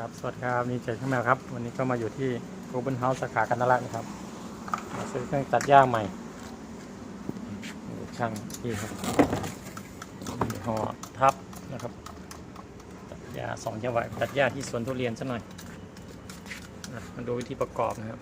ครับ สวัสดีครับ นี่เจอขึ้นมาครับ วันนี้ก็มาอยู่ที่โรเบินเฮาส์สาขากันนรักนะครับ มาซื้อเครื่องตัดหญ้าใหม่ช่างที่ครับห่อทับนะครับ ตัดหญ้าสองจังหวะตัดหญ้าที่สวนทุเรียนซะหน่อยมาดูวิธีประกอบนะครับ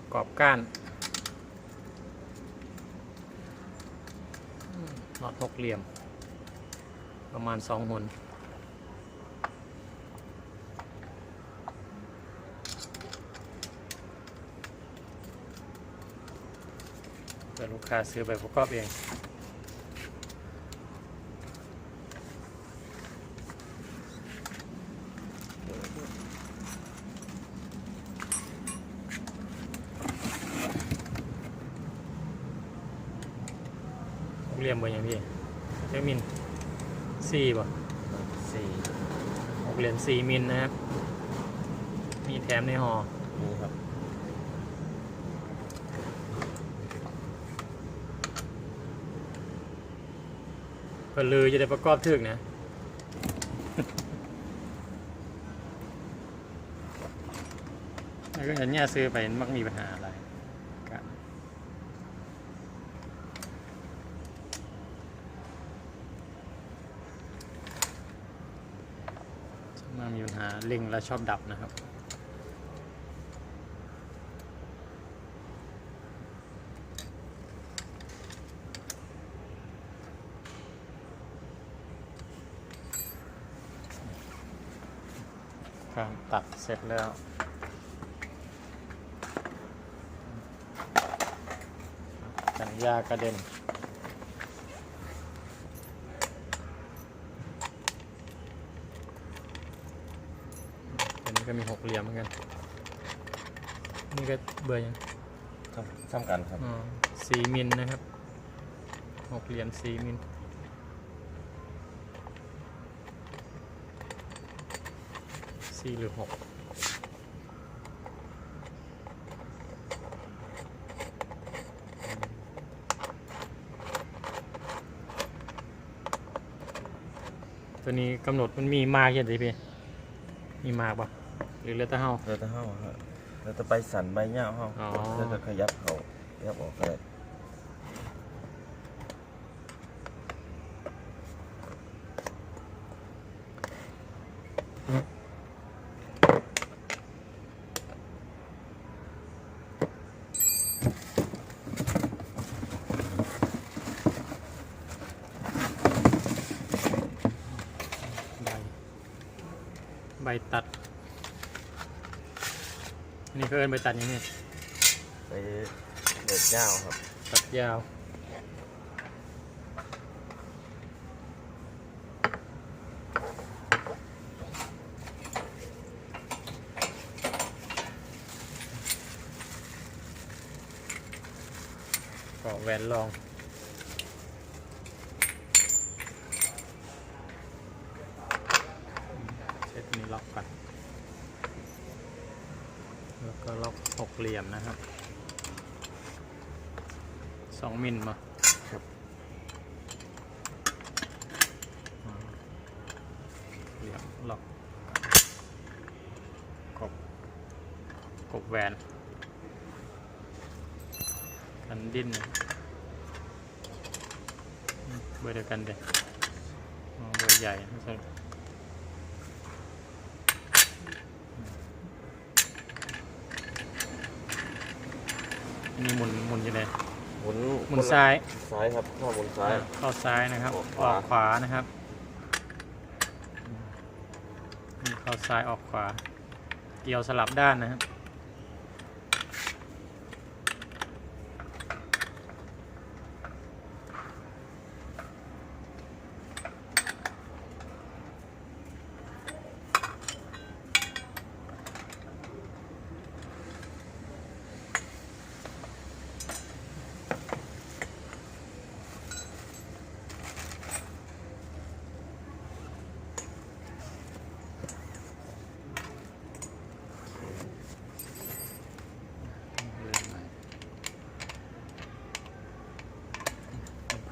ประกอบก้านอืมน็อตหกเหลี่ยม ประมาณสองหน ลูกค้าซื้อไปประกอบเองหกเหลี่ยมเบอร์ยังพี่เจ้ามินสี่ป่ะสี่หกเหลี่ยมสี่มิลนะครับ มีแถมในห่อนี่ครับ เพื่อลือจะได้ประกอบถึกนะแล้วก็เห็นเนี่ยซื้อไปมักมีปัญหาอะไรกันส่วนมากมีปัญหาล็งและชอบดับนะครับ การตัดเสร็จแล้วกันยากระเด็นอันนี้ก็มีหกเหลี่ยมเหมือนกัน นี่ก็เบอร์ยังทำทำกันครับอ๋อสี่มิลนะครับ หกเหลี่ยมสี่มิล สี่หรือหกตัวนี้กำหนดมันมีมากอย่างไรพี่มีมากปะหรือเหลือแต่เฮาเราจะเข้าครับเราจะไปสั่นใบเงาเข้าอ๋อเราจะขยับเขาขยับออกก็ได้ ใบ ใบตัด อันนี่ เพิ่นใบตัดยังไงไปเด็ดเงาครับ ตัดยาวก็แหวนรอง เช็ดนี้ล็อกก่อน แล้ว ก็ล็อกหกเหลี่ยมนะครับสองมิลมาครับอ่าเหลี่ยมล็อกกบกบแหวนกันดิ้นนะอืมเบอร์เดียวกันเด็อ๋อเบอร์ใหญ่ไม่ใช่ นนี้หมุนหมุนอยู่เลยหมุนหมุนซ้ายซ้ายครับเข้าหมุนซ้าย เข้าซ้ายนะครับ ออกอขวาอกขวานะครับนี่เข้าซ้ายออกขวา เกี่ยวสลับด้านนะครับ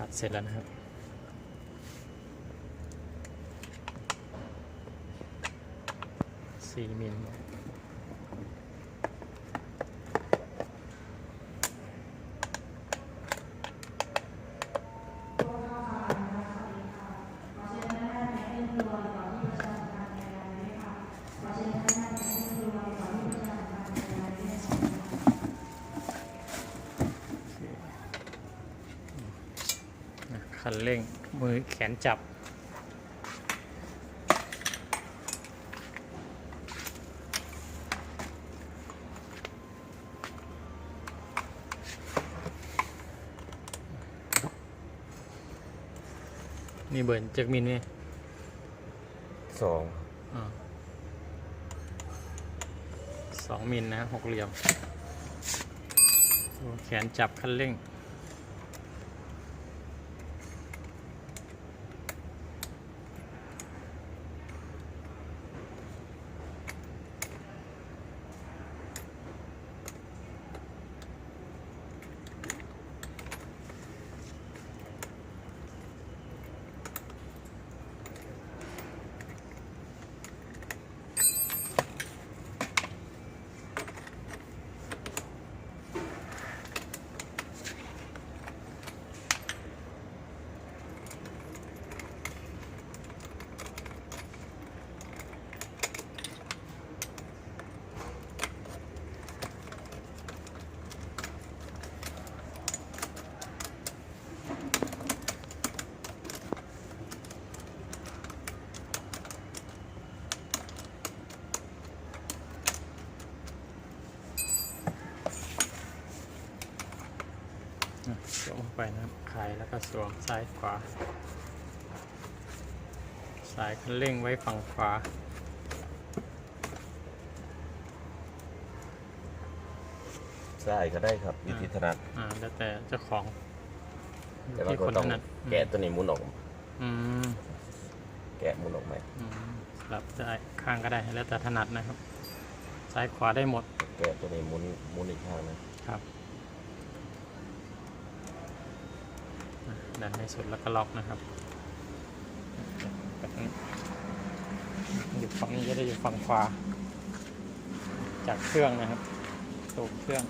ผัดเสร็จแล้วนะครับสสี่มิลนะ คันเร่ง มือแขนจับ นี่เบิร์นจากมินนี่สองอ่าสองมิลนะหกเหลี่ยมโอ้แขนจับคันเร่ง ไปนะครับคลายแล้วก็สวมซ้ายขวา สายคันเร่งไว้ฝั่งขวาซ้ายก็ได้ครับอยู่ที่ถนัดอ่าแล้วแต่เจ้าของอยู่แต่ว่าที่ก็คนต้องถนัดแกะตัวนี้หมุนออกอืมแกะหมุนออกไหมอืมสลับได้ข้างก็ได้แล้วแต่ถนัดนะครับ ซ้ายขวาได้หมดแกะตัวนี้หมุนหมุนอีกข้างหนึงครับอะ ดันให้สุดแล้วก็ล็อกนะครับแบบนี้อยู่ฝั่งนี้จะได้อยู่ฝั่งขวา จากเครื่องนะครับตัวเครื่อง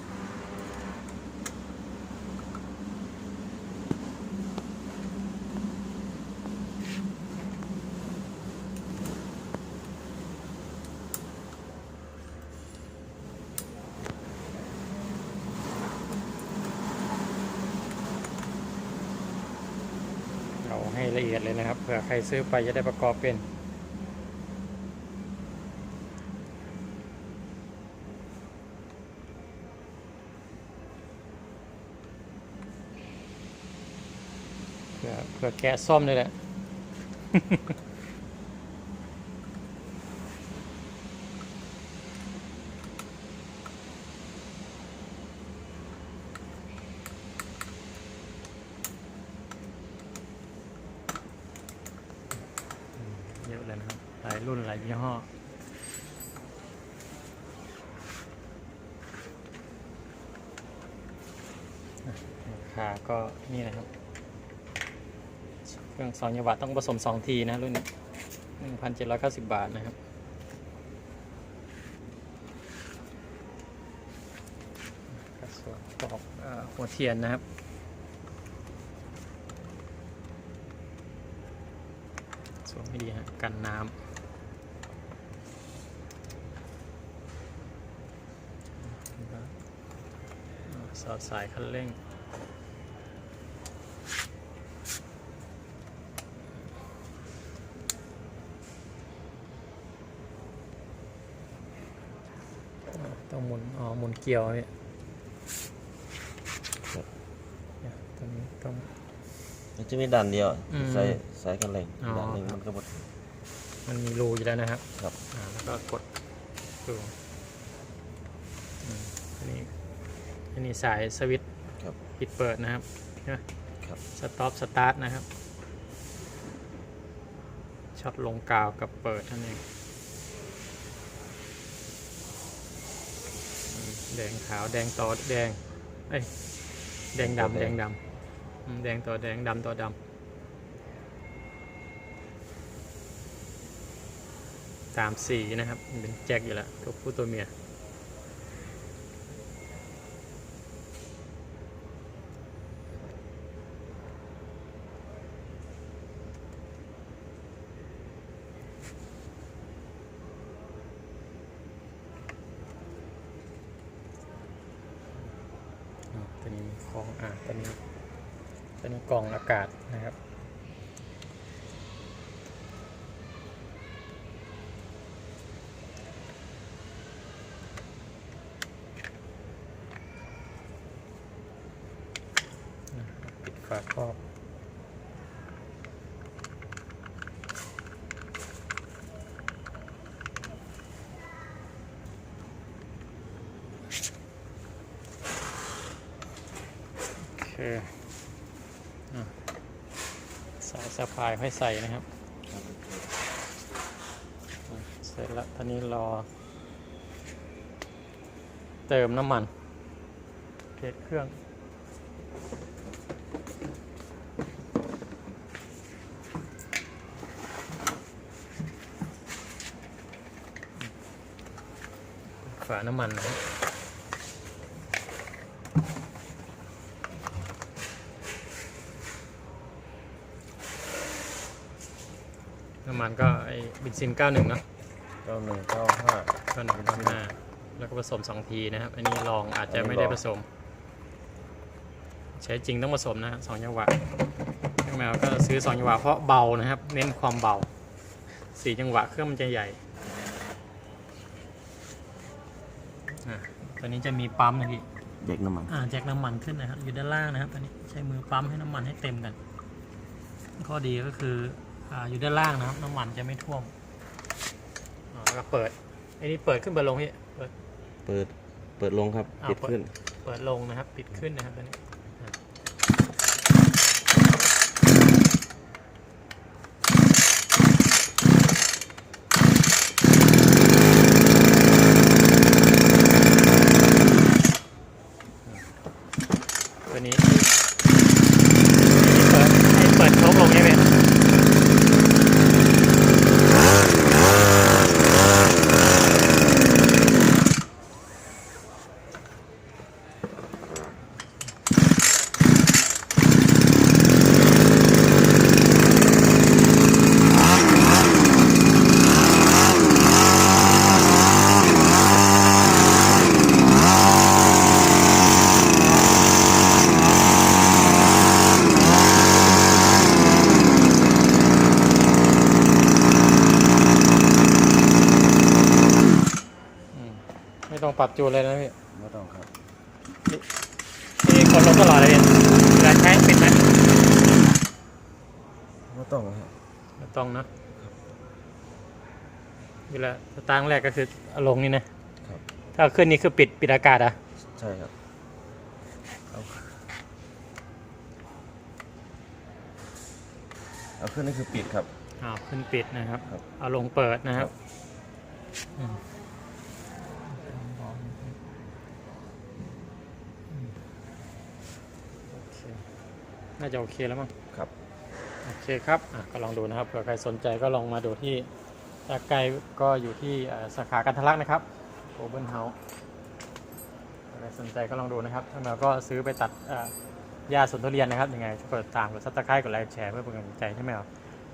เราให้ละเอียดเลยนะครับ เผื่อใครซื้อไปจะได้ประกอบเป็น เผื่อเผื่อแกะซ่อมเลยแหละ อะเลยนะครับ หลายรุ่นหลายยี่ห้อราคาก็นี่นะครับ เครื่องสองยวัตต้องผสม2ทีนะรุ่นนี้1,790บบาทนะครับกระสวมตอกหัวเทียนนะครับ สวมให้ดีฮะกันน้ำสอดสายคันเร่งต้องหมุน อ๋อ หมุนเกี่ยวเนี่ยตรงนี้ต้อง มันจะมีด้านเดียวอืมใส่สายกันแรงอ๋อด้านหนึงมันก็บดมันมีรูอยู่แล้วนะครับครับ อ่าแล้วก็กดดูอืมอันนี้ อันนี้สายสวิตช์ครับ ปิดเปิดนะครับใช่ไหมครับ สต็อปสตาร์ทนะครับ ช็อตลงกาวกับเปิดนั่นเองอืมแดงขาวแดงต่อแดง เอ้ย แดงดำแดงดำอืม แดงต่อแดงดำต่อดำตตามสีนะครับ เป็นแจ็คอยู่แล้วตัวผู้ตัวเมียตัวนี้มีของอ่าตัวนี้ ตัวนี้กล่องอากาศนะครับ ปิดฝาครอบโอเคอะ สะพายให้ใส่นะครับ เสร็จแล้วท่านี้รอ เติมน้ำมันเทสเครื่องฝาน้ำมันนะครับำมันก็ไอบินซิน 91 เนอะเก้าหนึ่งเก้าห้า91 95แล้วก็ผสม 2 ทีนะครับ อันนี้ลองอาจจะไม่ได้ผสม ใช้จริงต้องผสมนะฮะสองจังหวะช่างแมวก็ซื้อ 2 จังหวะเพราะเบานะครับ เน้นความเบา 4 จังหวะเครื่องมันจะใหญ่อะตัวนี้จะมีปั๊มนะพี่ เด็กน้ำมัน อ่าแจกน้ำมันขึ้นนะครับอยู่ด้านล่างนะครับอันนี้ใช้มือปั๊มให้น้ำมันให้เต็มกัน ข้อดีก็คือ อ่าอยู่ด้านล่างนะครับ น้ำมันจะไม่ท่วมอ่าแล้วก็เปิดไอ้นี่เปิดขึ้นเปิดลงพี่เปิด เปิดเปิดลงครับอ่าปิด ขึ้น เปิดลงนะครับ ปิดขึ้นนะครับอันนี้อ่าตัวนี้เปิดให้เปิดโชกลงใช่ไหม อืมไม่ต้อง ปรับจูนเลยนะพี่ไม่ต้องครับนี่กดลงตลอดเลยพี่เวลาใช้ปิดไหมไม่ต้องครับไม่ต้องนะเวลาสตาร์ทแรกก็คือเอาลงนี่นะ ครับ ถ้าขึ้นนี่คือปิดปิดอากาศอะ ใช่ครับเอาเอาขึ้นนี่คือปิดครับอ้าวขึ้นปิดนะครับ ครับเอาลงเปิดนะครับครับอืมโอเค น่าจะโอเคแล้วมั้งครับโอเคครับอะก็ลองดูนะครับเผื่อใครสนใจก็ลองมาดูที่ถ้าไกลก็อยู่ที่เอ่อสาขากันทะลักนะครับโอเบนเฮาส์ใครสนใจก็ลองดูนะครับถ้ามาก็ซื้อไปตัดเอ่อยาสวนทุเรียนนะครับยังไงช่วยกดติดตามกดซับสไครต์กดไลค์กดแชร์เพื่อเป็นกำลังใจให้แมว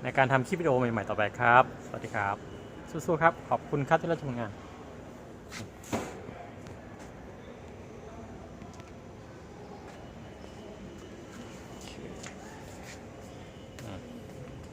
ในการทำคลิปวิดีโอใหม่ๆต่อไปครับ สวัสดีครับ สู้ๆครับ ขอบคุณครับที่รับชมงาน